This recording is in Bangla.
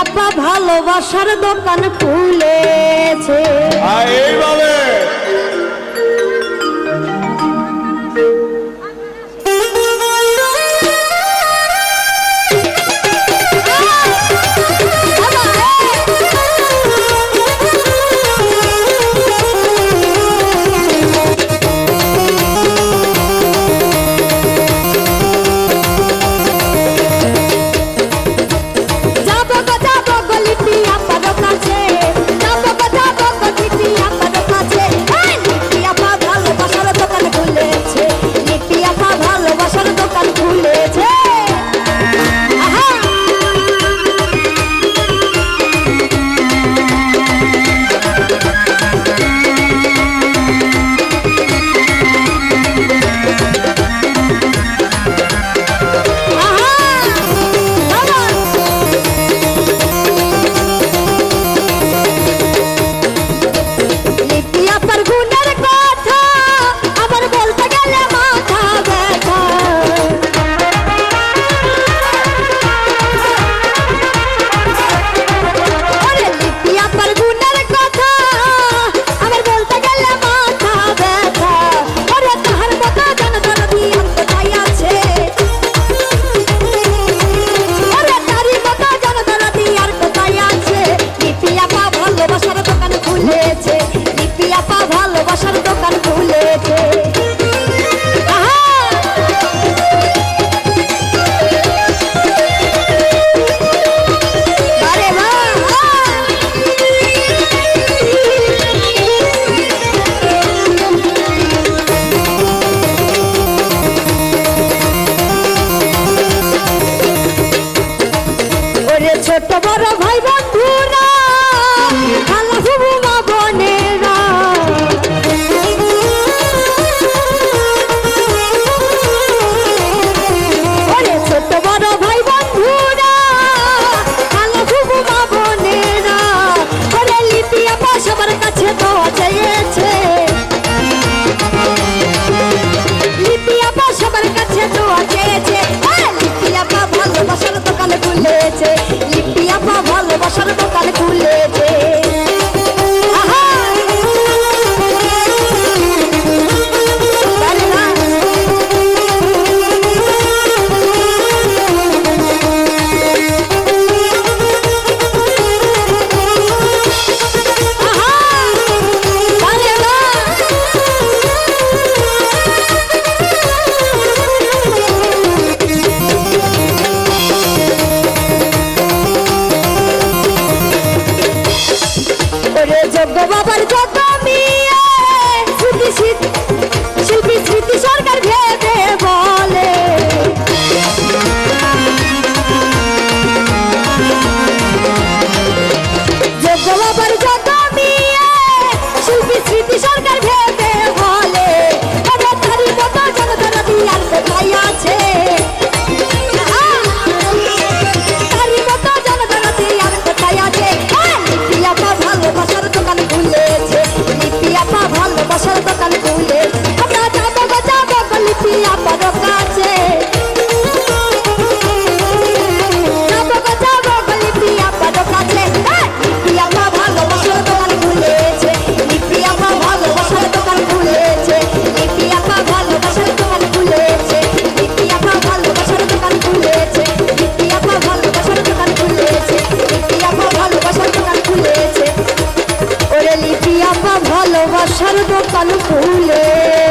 আপা ভালোবাসার দোকান খুলেছে। এইভাবে। খুলেছে খুলেছে ওরে